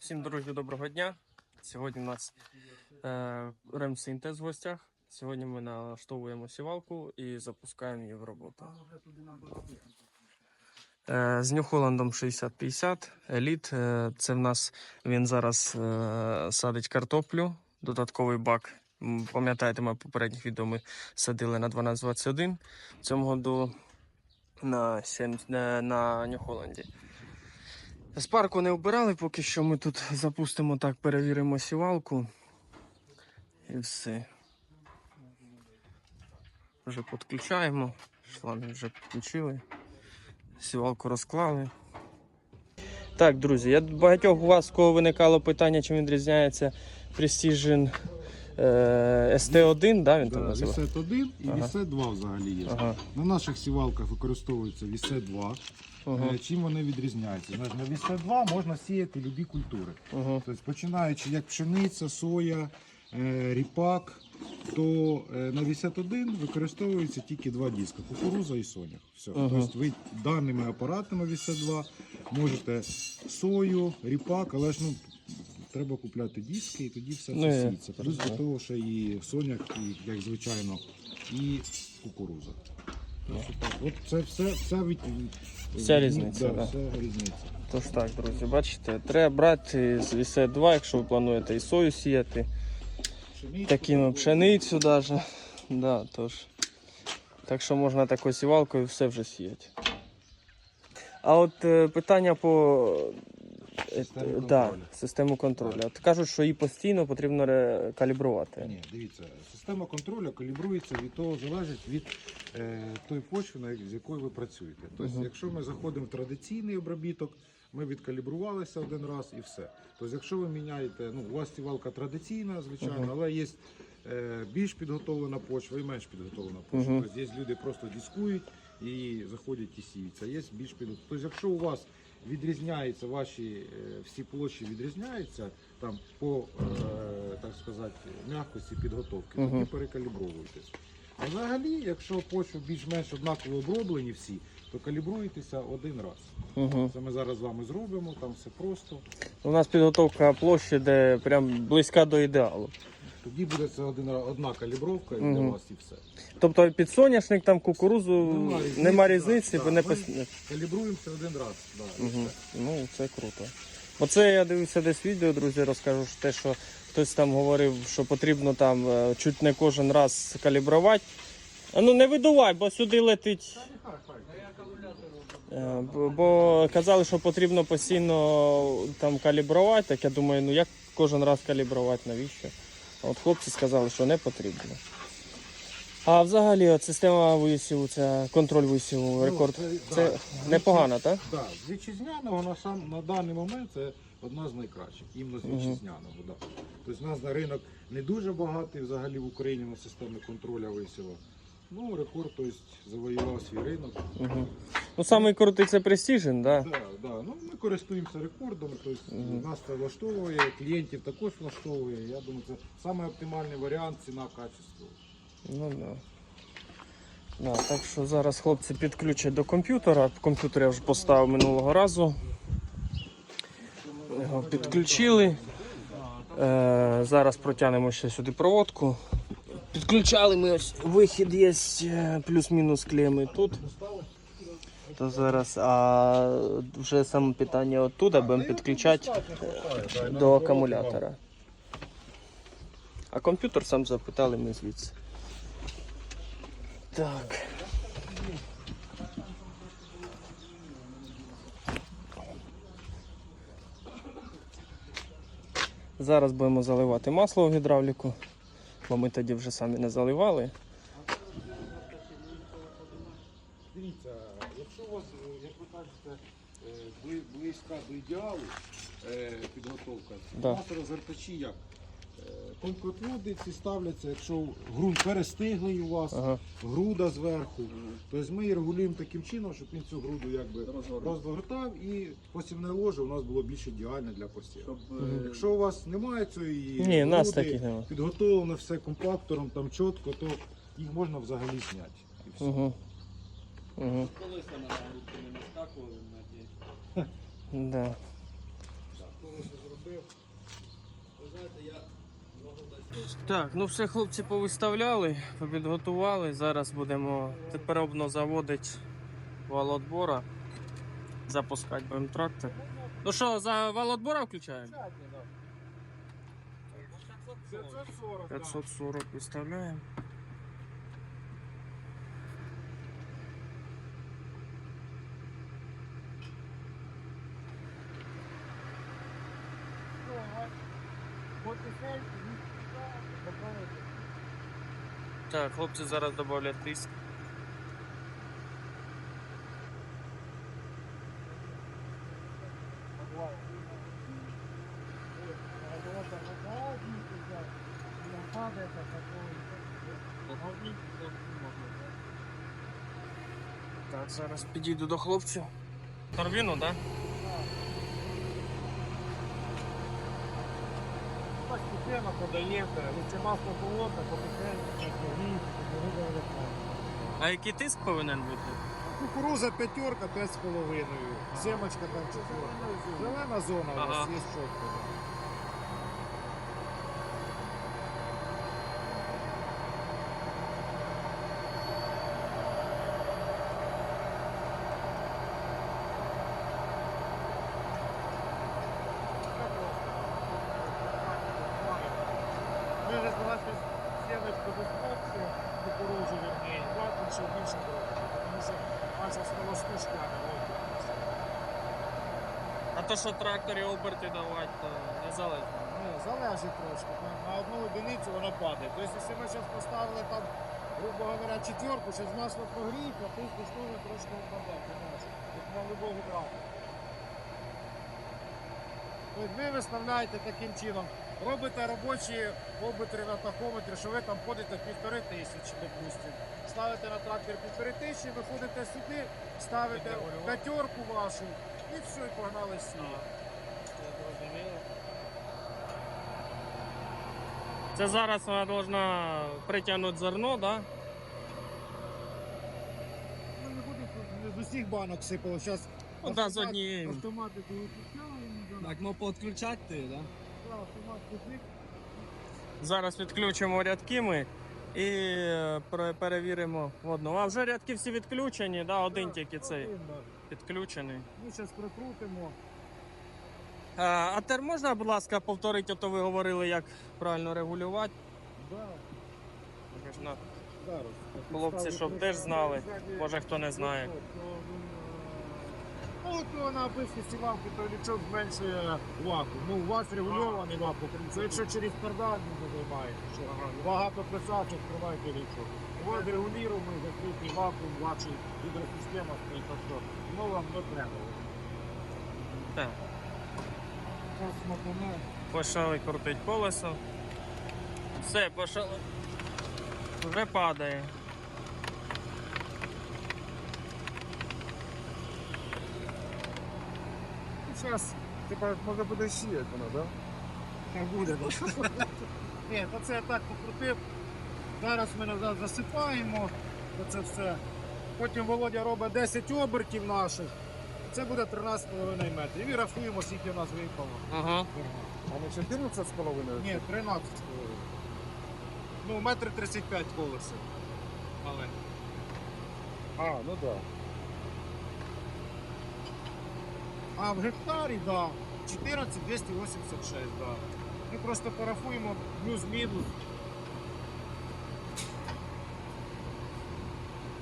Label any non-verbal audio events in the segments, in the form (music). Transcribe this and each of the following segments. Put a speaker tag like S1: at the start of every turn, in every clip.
S1: Всім друзі, доброго дня. Сьогодні у нас е, Ремсинтез в гостях. Сьогодні ми налаштовуємо сівалку і запускаємо її в роботу. Е, з Нью-Холландом 6050 Еліт. Е, це в нас він зараз е, садить картоплю, додатковий бак. Пам'ятаєте, ми попередніх відео ми садили на 1221. В цьому году на, 7, на, на Нью-Холланді. З парку не вбирали, поки що ми тут запустимо так, перевіримо сівалку. І все. Вже підключаємо. Шланги вже підключили. Сівалку розклали. Так, друзі, я багатьох у вас, у кого виникало питання, чим відрізняється Precision е, ST1, да, він там
S2: Да,
S1: називає?
S2: Вісет 1 і
S1: Ага.
S2: Вісет 2 взагалі є.
S1: Ага.
S2: На наших сівалках використовується Вісет 2.
S1: Ага.
S2: Е, Чим вони відрізняються? Знаєш, на Вісет 2 можна сіяти любі культури.
S1: Ага.
S2: Тобто, починаючи як пшениця, соя, е, ріпак, то е, на Вісет 1 використовується тільки два диска кукуруза і соняк. Все.
S1: Ага.
S2: Тобто ви даними апаратами Вісет 2 можете сою, ріпак, але ж ну. Треба купляти диски і тоді все
S1: Ну,
S2: це. Плюс до того, що і соняк, і, як звичайно, і кукуруза. Так, От це все, вся від...
S1: Вся різниця,
S2: Да,
S1: да.
S2: Вся різниця.
S1: Тож так, друзі, бачите, треба брати з вісе 2, якщо ви плануєте і сою сіяти,
S2: Пшеницю,
S1: такими пшеницю навіть. Да, тож. Так що можна такою сівалкою все вже сіяти. А от е, питання по е,
S2: Системі
S1: да,
S2: контролю.
S1: систему контролю. От кажуть, що її постійно потрібно ре- калібрувати.
S2: Ні, дивіться, система контролю калібрується від того, залежить від е, тої почви, на- з якою ви працюєте. Тобто,
S1: Мгм.
S2: якщо ми заходимо в традиційний обробіток, ми відкалібрувалися один раз і все. Тобто, якщо ви міняєте, ну, у вас сівалка традиційна, звичайно,
S1: Мгм.
S2: але є е, більш підготовлена почва і менш підготовлена почва.
S1: Мгм.
S2: Тобто, є люди просто дискують і заходять і сіються. Є більш підготовлена. Тобто, якщо у вас відрізняються ваші е, всі площі відрізняються там по е, так сказати м'якості підготовки, тоді перекалібровуєтесь. А взагалі, якщо почва більш-менш однаково оброблені всі, то калібруєтеся один раз.
S1: Угу.
S2: Це ми зараз з вами зробимо, там все просто.
S1: У нас підготовка площі, де прям близька до ідеалу.
S2: Тоді буде це один одна калібровка і
S1: Мгм.
S2: для вас і все.
S1: Тобто під соняшник, там кукурузу
S2: Нема різниці,
S1: бо не пос-
S2: Калібруємося один раз. Да, і
S1: Угу.
S2: все.
S1: Ну, це круто. Оце я дивився десь відео, друзі, розкажу що те, що хтось там говорив, що потрібно там е, чуть не кожен раз калібрувати. А ну не видувай, бо сюди летить. Е, бо- Бо казали, що потрібно постійно там калібрувати, так я думаю, ну як кожен раз калібрувати, навіщо? От хлопці сказали, що не потрібно. А взагалі от система висіву, це контроль висіву, рекорд.
S2: Ну, це-
S1: Це
S2: да.
S1: непогано, так?
S2: Да, з вітчизняного на сам на даний момент це одна з найкращих, іменно з
S1: вітчизняного.
S2: вітчизняного. Да. Тобто у нас на ринок не дуже багатий взагалі в Україні на системи контролю висіла. Ну, рекорд тобто, завоював свій ринок.
S1: Угу. Ну, самий крутий це Precision, да?
S2: Да, да. Ну, ми користуємося рекордом, тобто
S1: Мгм.
S2: нас це влаштовує, клієнтів також влаштовує. Я думаю, це самий оптимальний варіант ціна качество.
S1: Ну да. Да, так що зараз хлопці підключать до комп'ютера. Комп'ютер я вже поставив минулого разу. Його підключили. Е, зараз протягнемо ще сюди проводку. Підключали ми ось вихід є е, плюс-мінус клеми тут. То зараз, а вже саме питання оттуда будемо підключати е, до акумулятора. А комп'ютер сам запитали ми звідси. Так. Зараз будемо заливати масло в гідравліку, бо ми тоді вже самі не заливали.
S2: Дивіться, якщо у вас, е, як ви кажете, е, близька до ідеалу е, підготовка,
S1: Да.
S2: у нас розгортачі як? Е, Конкотводи ставляться, якщо ґрунт перестиглий у вас,
S1: Ага.
S2: груда зверху. Тобто ми її регулюємо таким чином, щоб він цю груду якби розгортав і посівне ложе у нас було більш ідеальне для посіву. Якщо у вас немає цієї
S1: Ні, нас
S2: груди,
S1: таких немає.
S2: підготовлено все компактором, там чітко, то їх можна взагалі зняти. І все.
S1: Угу. Угу.
S3: Колеса на грудки не наскакували на ті.
S1: Да.
S2: Колесо зробив,
S1: Так, ну все, хлопці повиставляли, підготували. Зараз будемо теперобно заводити валотбора. Запускати будемо трактор. Ну що, за валотбора включаємо?
S4: 540.
S1: 540 виставляємо. Так, хлопці зараз додають тиск. Так, зараз підійду до хлопців. Торбіну, так? Да?
S4: Ви це масло болота, потихеньку,
S1: А який тиск повинен бути?
S4: Кукуруза п'ятерка, п'ять з половиною. Семочка там четверка. Зелена зона у
S1: Ага.
S4: є чітко. Ми розвивати сімечку до хлопців, кукурузу верніше, бачимо, що більше було. Тому що наша сколостушка не водиться.
S1: А то, тракторі оберти давати, то не залежно.
S4: Ну, залежить трошки. На, одну одиницю воно падає. Тобто, якщо ми зараз поставили там, грубо говоря, четверку, зараз масло прогріє, а тут коштує трошки впаде. Як на любого трактора. Тобто ви виставляєте таким чином, робите робочі обитри на тахометрі, що ви там ходите півтори тисячі, допустимо. Ставите на трактор півтори тисячі, виходите сюди, ставите п'ятерку вашу і все, і погнали сіли.
S1: Це зараз вона повинна притягнути зерно, так? Да?
S4: Ну, не буде з усіх банок сипало. Зараз
S1: Ну, да, з однієї.
S4: автоматику виключали.
S3: Так, ну підключати ти, да?
S4: Автомат купив.
S1: Зараз відключимо рядки ми і е, пере- перевіримо водну. А вже рядки всі відключені, да? один тільки цей підключений.
S4: Ми зараз прикрутимо.
S1: А, а тепер можна, будь ласка, повторити, то ви говорили, як правильно регулювати.
S4: Да, зараз.
S1: Хлопці, щоб теж знали. Може хто не знає.
S4: Ну, от то на обичній то лічок зменшує вакуум. Ну, у вас регульований вакуум. Це якщо через кардан не займаєте, що багато писати, відкривайте лічок. У вас регулюємо закритий вакуум, ваша гідросистема стоїть, так що ну вам не треба.
S1: Так. Почали крутити колесо. Все, почало. Вже падає.
S4: Зараз, типа, може буде сіяти вона, так? Так буде. (laughs) Ні, то це я так покрутив. Зараз ми назад засипаємо оце все. Потім Володя робить 10 обертів наших. Це буде 13,5 метрів. І рахуємо, скільки у нас випало.
S1: Ага.
S4: А не 14 з половиною? Ні, 13 з половиною. Ну, метр 35 колеса. Але.
S5: А, ну да.
S4: А в гектарі, да, 14 286, да. Ми просто порахуємо плюс-мінус.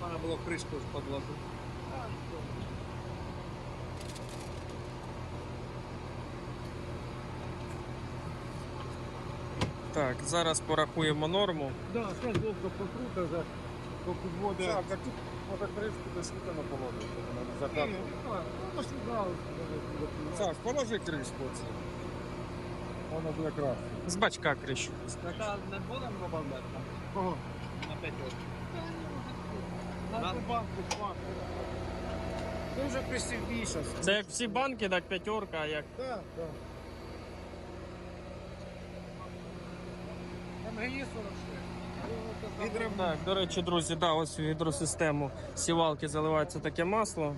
S3: Треба було кришку підложити.
S1: Так, зараз порахуємо норму.
S4: Да, зараз Вовка покрута поки вводить.
S5: Так, так тут може кришку десь тут на положити, вона не
S4: ну, так.
S5: Так, положи кришку оце. Воно буде краще.
S1: З бачка крищу.
S3: Така не будемо робити
S4: Кого?
S3: на п'ятерку.
S4: На
S3: Да.
S4: банку, банку. Вже присів більше.
S1: Це як всі банки, так п'ятерка, як.
S4: Так, так. МГІ 46.
S1: Так, до речі, друзі, да, ось в гідросистему сівалки заливається таке масло.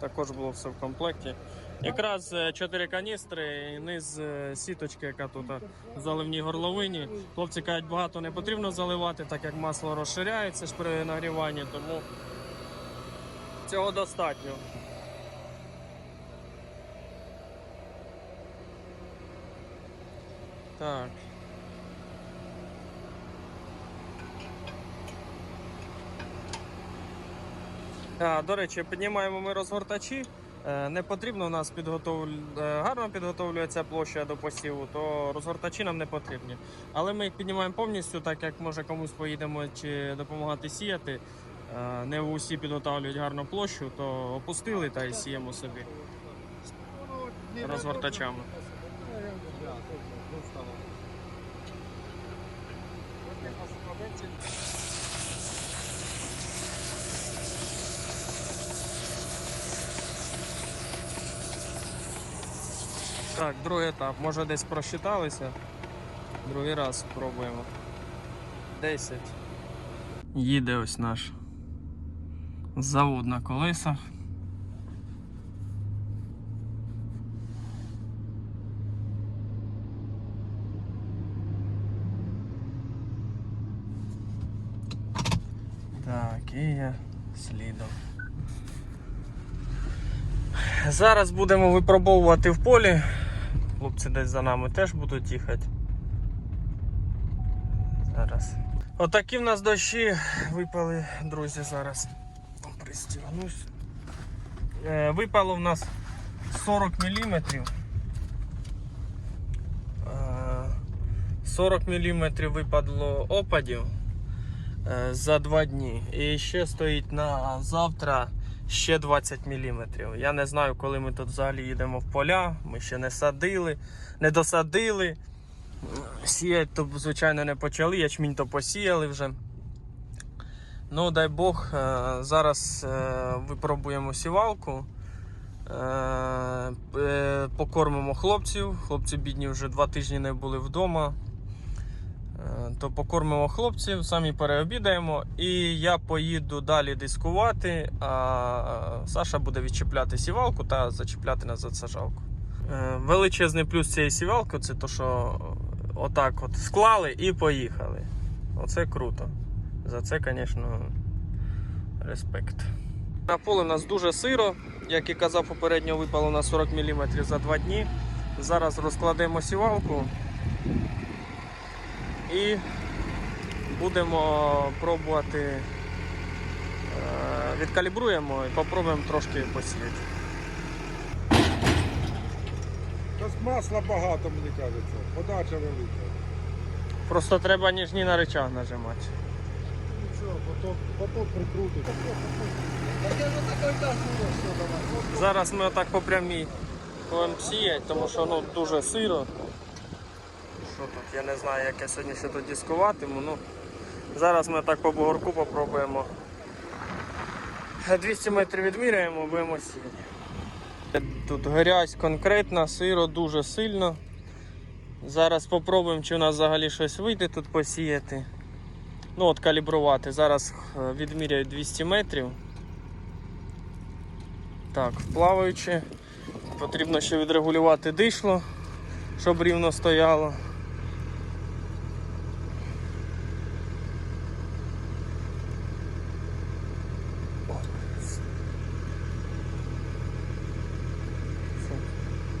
S1: Також було все в комплекті. Якраз е, чотири каністри і низ е, сіточки, яка тут е, в заливній горловині. Хлопці кажуть, багато не потрібно заливати, так як масло розширяється ж при нагріванні, тому цього достатньо. Так. До речі, піднімаємо ми розгортачі. Е, Не потрібно у нас підготовлю... е, гарно підготовлюється площа до посіву, то розгортачі нам не потрібні. Але ми їх піднімаємо повністю, так як може комусь поїдемо чи допомагати сіяти. Е, Не усі підготовлюють гарну площу, то опустили та й сіємо собі розгортачами. Так, другий етап. Може десь просчиталися. Другий раз спробуємо. 10. Їде ось наш завод на колесах. Так, і я слідом. Зараз будемо випробовувати в полі. Хлопці десь за нами теж будуть їхати. Зараз. Отакі в нас дощі випали, друзі, зараз. Пристігнусь. Е, Випало в нас 40 мм. 40 мм випадло опадів е, за два дні. І ще стоїть на завтра ще 20 мм. Я не знаю, коли ми тут взагалі їдемо в поля. Ми ще не садили, не досадили. Сіяти то, звичайно, не почали, ячмінь то посіяли вже. Ну, дай Бог, е, зараз е, випробуємо сівалку. Е, Покормимо хлопців. Хлопці бідні вже два тижні не були вдома. Е, То покормимо хлопців, самі переобідаємо, і я поїду далі дискувати, а Саша буде відчіпляти сівалку та зачіпляти на засажалку. Е, Величезний плюс цієї сівалки це то, що отак от склали і поїхали. Оце круто. За це, звісно, респект. На полі у нас дуже сиро, як і казав попередньо, випало на 40 мм за 2 дні. Зараз розкладемо сівалку і будемо пробувати. е, Відкалібруємо і попробуємо трошки посіяти.
S4: Масла багато, мені кажеться. Подача велика.
S1: Просто треба ніжні на речах нажимати.
S4: Нічого, потім прикрутить.
S1: Зараз ми отак по прямій будемо сіяти, тому що ну, дуже сиро. Що тут? Я не знаю, як я сьогодні ще тут дискуватиму. Ну, зараз ми так по бугорку попробуємо. 200 метрів відміряємо, будемо сіяти. Тут грязь конкретна, сиро дуже сильно. Зараз спробуємо, чи у нас взагалі щось вийде тут посіяти. Ну от калібрувати. Зараз е, відміряю 200 метрів. Так, плаваючи. Потрібно ще відрегулювати дишло, щоб рівно стояло.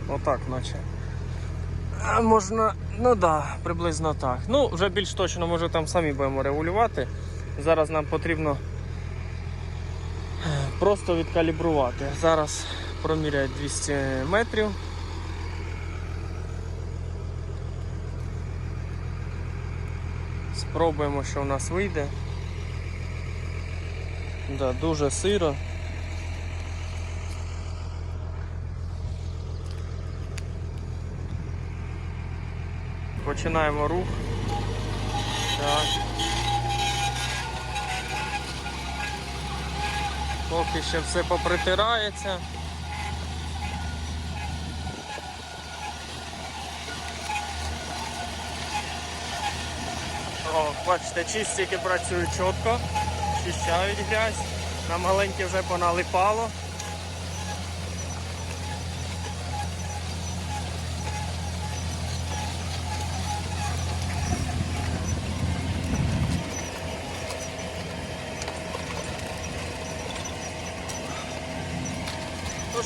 S1: Отак, наче. Можна, ну да, приблизно так. Ну, вже більш точно, може там самі будемо регулювати. Зараз нам потрібно просто відкалібрувати. Зараз проміряють 200 метрів. Спробуємо, що у нас вийде. Да, дуже сиро. Починаємо рух. Так. Поки ще все попритирається. О, бачите, чистики працюють чітко, чищають грязь, на маленькі вже поналипало.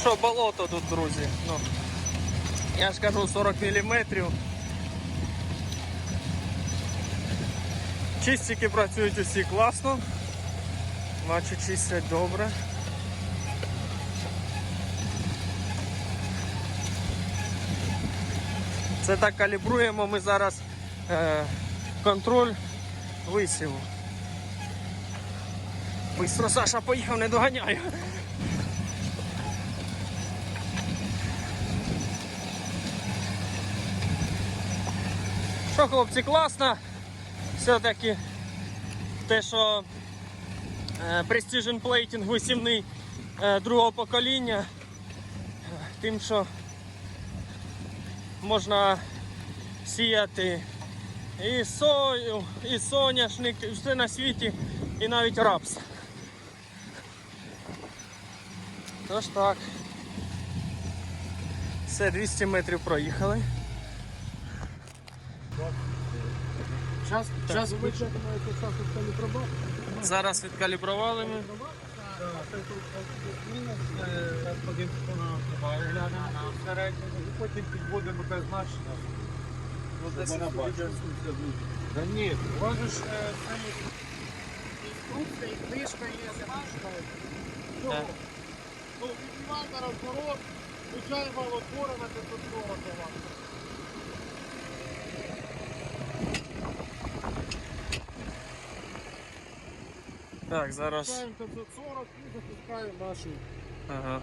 S1: Що, болото тут, друзі. Ну, я ж кажу 40 мм. Чистики працюють усі класно. Бачу, чистять добре. Це так калібруємо ми зараз е, контроль висіву. Бистро Саша поїхав, не доганяю. Що, хлопці, класно. Все-таки те, що е, Precision Plating висівний е, другого покоління, тим, що можна сіяти і сою, і соняшник, і все на світі, і навіть рапс. Тож так. Все, 200 метрів проїхали.
S4: Чекаєте час у цьому труба.
S1: Зараз відкалібрували ми.
S4: Потім підводимо те значення. Ну. Да ні, вас ж е, це інструкція, і книжка є, я читаю.
S1: Так.
S4: Ну, мінімальний розворот, включаємо отвора на 540 кВт.
S1: Так, зараз.
S4: Запускаємо 540 і запускаємо нашу
S1: Ага.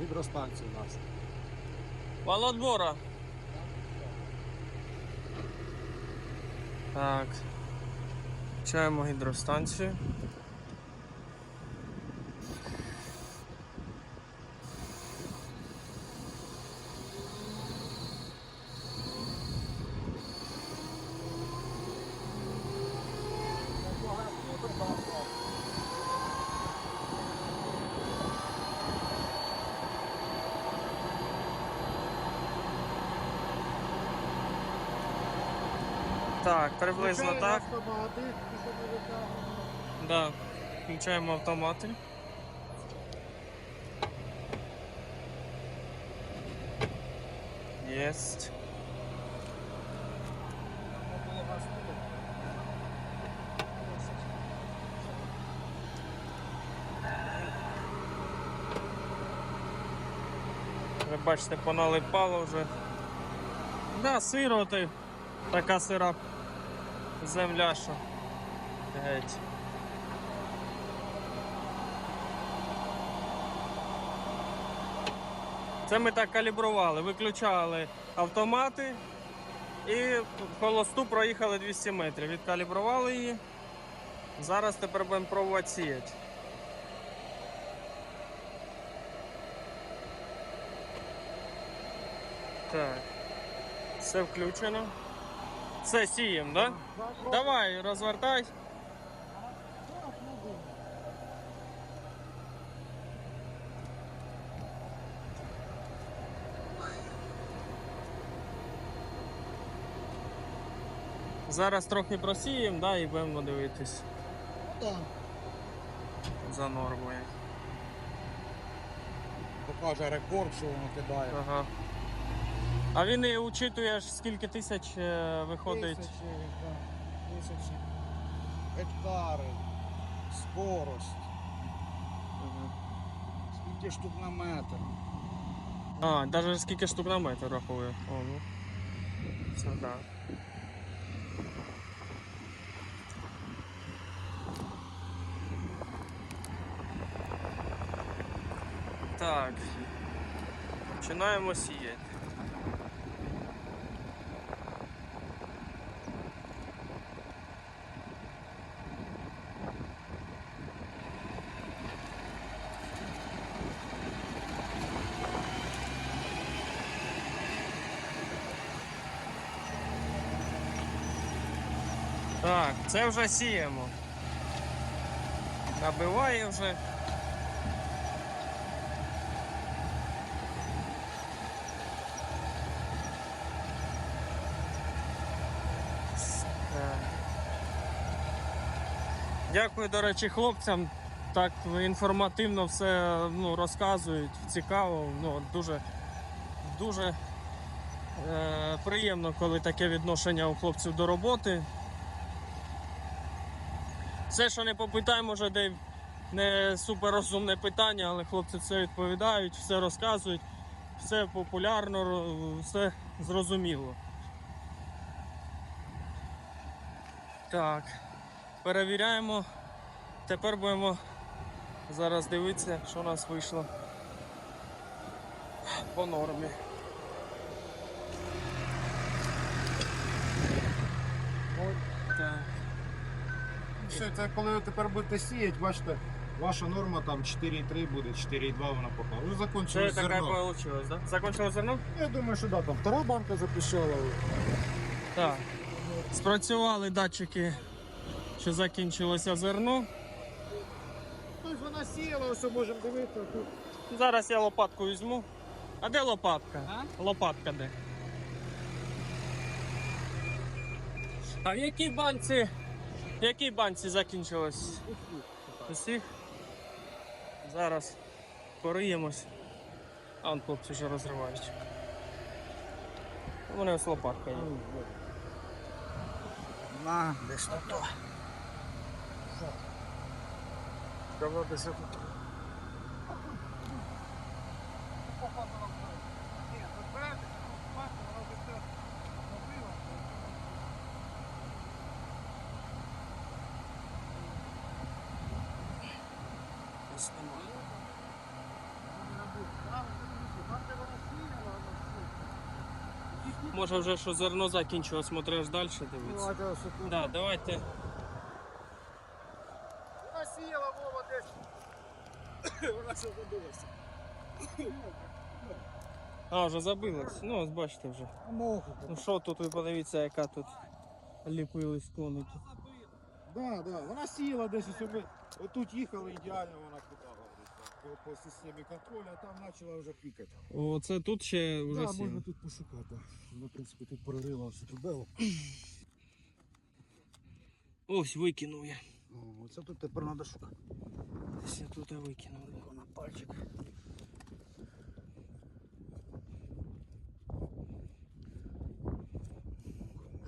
S4: гідростанцію нашу.
S1: Володбора. Так. Включаємо гідростанцію. Так, приблизно так. Да. Включаємо автомати. Єсть. Ви бачите, поналипало вже. Да, сиро, ти така сира земля, що геть. Це ми так калібрували, виключали автомати і холосту проїхали 200 метрів. Відкалібрували її. Зараз тепер будемо пробувати сіяти. Так. Все включено. Все сіємо. Да? Давай, розвертай. Зараз трохи просіємо, да, і будемо дивитись
S4: Так.
S1: за нормою.
S4: Покаже рекорд, що воно кидає.
S1: Ага. А він і учитує, скільки тисяч е, виходить.
S4: Тисячі, да, тисячі. Гектари, скорость,
S1: Мгм.
S4: скільки штук на метр.
S1: А, навіть скільки штук на метр рахує. О, ну. Це так. Так. Починаємо сіяти. Так, це вже сіємо. Набиває вже. Дякую, до речі, хлопцям. Так інформативно все ну, розказують, цікаво. Ну, дуже дуже е, приємно, коли таке відношення у хлопців до роботи. Все, що не попитай, може, де не суперрозумне питання, але хлопці все відповідають, все розказують, все популярно, все зрозуміло. Так, перевіряємо. Тепер будемо зараз дивитися, що у нас вийшло по нормі. Так.
S2: Все, це коли ви тепер будете сіяти, бачите, ваша норма там 4,3 буде, 4,2 вона пока. Ви
S1: Це
S2: закончили
S1: таке
S2: зерно.
S1: вийшло, да? Закончило зерно?
S2: Я думаю, що да, там втора банка запіщала.
S1: Так. Спрацювали датчики, що закінчилося зерно.
S2: Тобто вона сіяла, ось можемо дивитися. Тут
S1: Зараз я лопатку візьму. А де лопатка? Лопатка де? А в якій банці? В якій банці закінчилось? Усіх? Зараз пориємось. А он хлопці вже розривають. У мене ось лопатка є.
S4: На, десь тут.
S1: Давай десь тут. Ось немає. Може вже що зерно закінчилось, смотри аж далі дивитися.
S4: Тут.
S1: Да, давайте.
S4: Вона сіяла, Вова, десь. (coughs) Вона все забилася.
S1: А, вже забилось. Ну, ось бачите вже. Ну що тут, ви подивіться, яка тут ліпились коники.
S2: Да, да. Вона сіяла десь ось ми отут їхали, ідеально вона кидала по, по системі контролю, а там почала вже пікати.
S1: Оце тут ще вже
S2: Да,
S1: сіло.
S2: можна тут пошукати. Вона, в принципі, тут прорила все тут.
S1: Ось викинув я.
S4: О, Оце тут тепер треба шукати.
S1: Десь я тут викинув.
S4: На пальчик.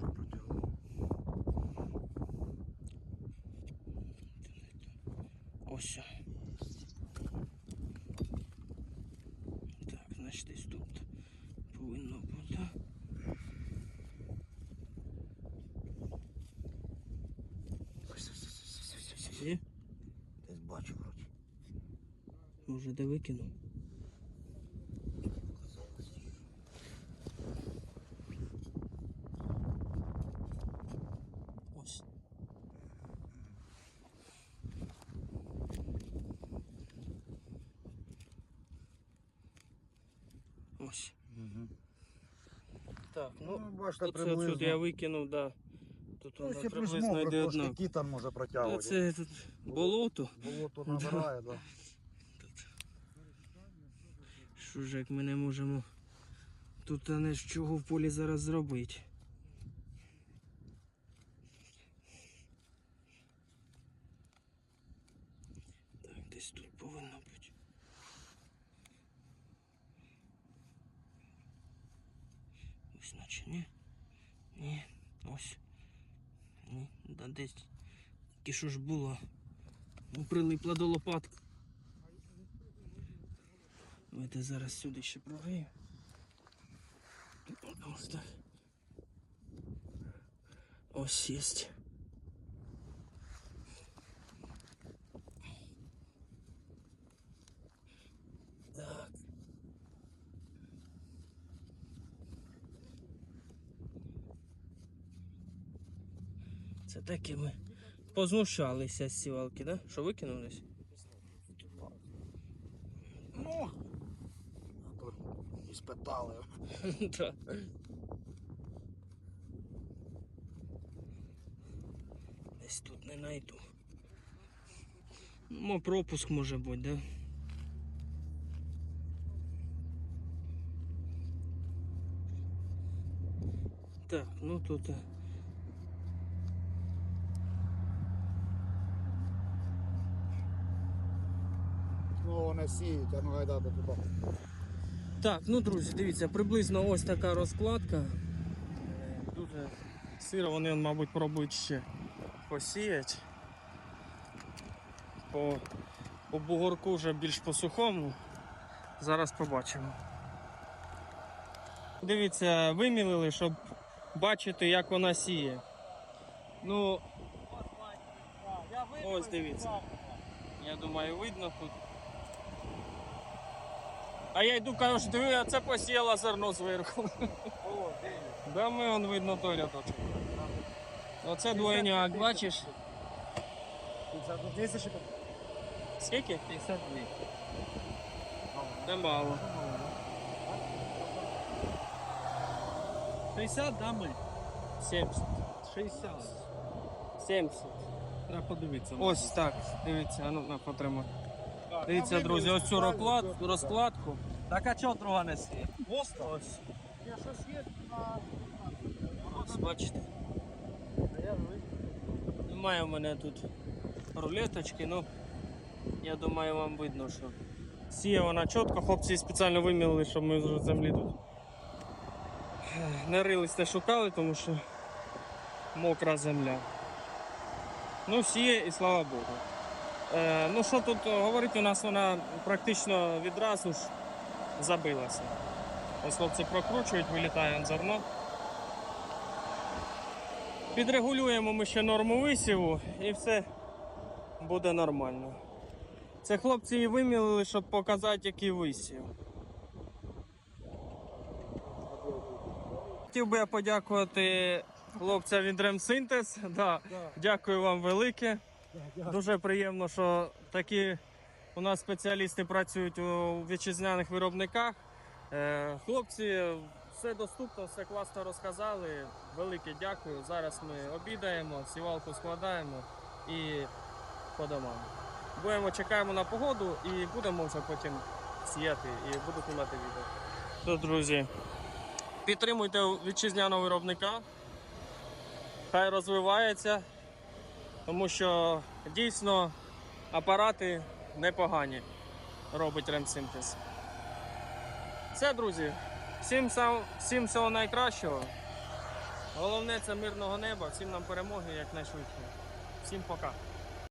S4: Може протягнув.
S1: Ось. Так, значить десь тут повинно бути.
S4: Ось, ось, ось, ось, ось, ось, ось.
S1: Є?
S4: Десь бачу вроді.
S1: Може де викинув? Ось. Ось. Так, ну,
S4: Ну, бачите,
S1: тут це отсюди я викинув, да. Тут
S4: Ну,
S1: воно приблизно йде
S4: трошки
S1: однаково.
S4: кітан може
S1: Та
S4: протягувати.
S1: Це тут болото.
S4: Болото (laughs) набирає, да.
S1: Що ж як ми не можемо тут не з чого в полі зараз зробити. Так, десь тут повинно бути. Ось наче ні. Ні, ось. Ні, да десь. Тільки що ж було. Ну, прилипла до лопатки. Давайте зараз сюди ще прогрію. Ось так. Ось єсть. Так. Це таке ми познущалися з сівалки, да? Що викинули попали. (laughs) Десь тут не знайду. Ну, пропуск може бути, да? Так, ну тут. Е,
S4: ну, вони сіють, а ну гайда до туди.
S1: Так, ну друзі, дивіться, приблизно ось така розкладка. Дуже сиро, вони, мабуть, пробують ще посіяти. По, по бугорку вже більш по сухому. Зараз побачимо. Дивіться, вимілили, щоб бачити, як вона сіє. Ну, ось дивіться. Я думаю, видно тут. А я йду, кажу, диви, а це посіяла зерно зверху. Да ми он видно той рядочок. Оце двойняк, бачиш? 52. Скільки?
S3: 52.
S1: Немало.
S3: 60, да, ми?
S1: 70.
S3: 60.
S1: 70.
S3: Треба подивитися.
S1: Ось так. Дивіться, а ну на потримай. Дивіться, друзі, ось цю розклад, розкладку.
S3: Так а чого друга не сіє?
S1: Ось.
S4: Я щось є на...
S1: Ось, бачите. Немає в мене тут рулеточки, ну я думаю, вам видно, що сіє вона чітко, хлопці спеціально вимілили, щоб ми з землі тут не рились, не шукали, тому що мокра земля. Ну, сіє і слава Богу. Е, ну що тут говорити, у нас вона практично відразу ж забилася. Ось хлопці прокручують, вилітає зерно. Підрегулюємо ми ще норму висіву і все буде нормально. Це хлопці і вимілили, щоб показати, який висів. Хотів би я подякувати хлопцям від Ремсинтез. Да, Дякую вам велике. Дуже приємно, що такі у нас спеціалісти працюють у вітчизняних виробниках. Е, Хлопці, все доступно, все класно розказали. Велике дякую. Зараз ми обідаємо, сівалку складаємо і по домам. Будемо чекаємо на погоду і будемо вже потім сіяти і буду знімати відео. То, друзі, підтримуйте вітчизняного виробника. Хай розвивається, тому що дійсно апарати непогані робить ремсинтез. Все, друзі. Всім, всім всього найкращого. Головне це мирного неба, всім нам перемоги якнайшвидше. Всім пока.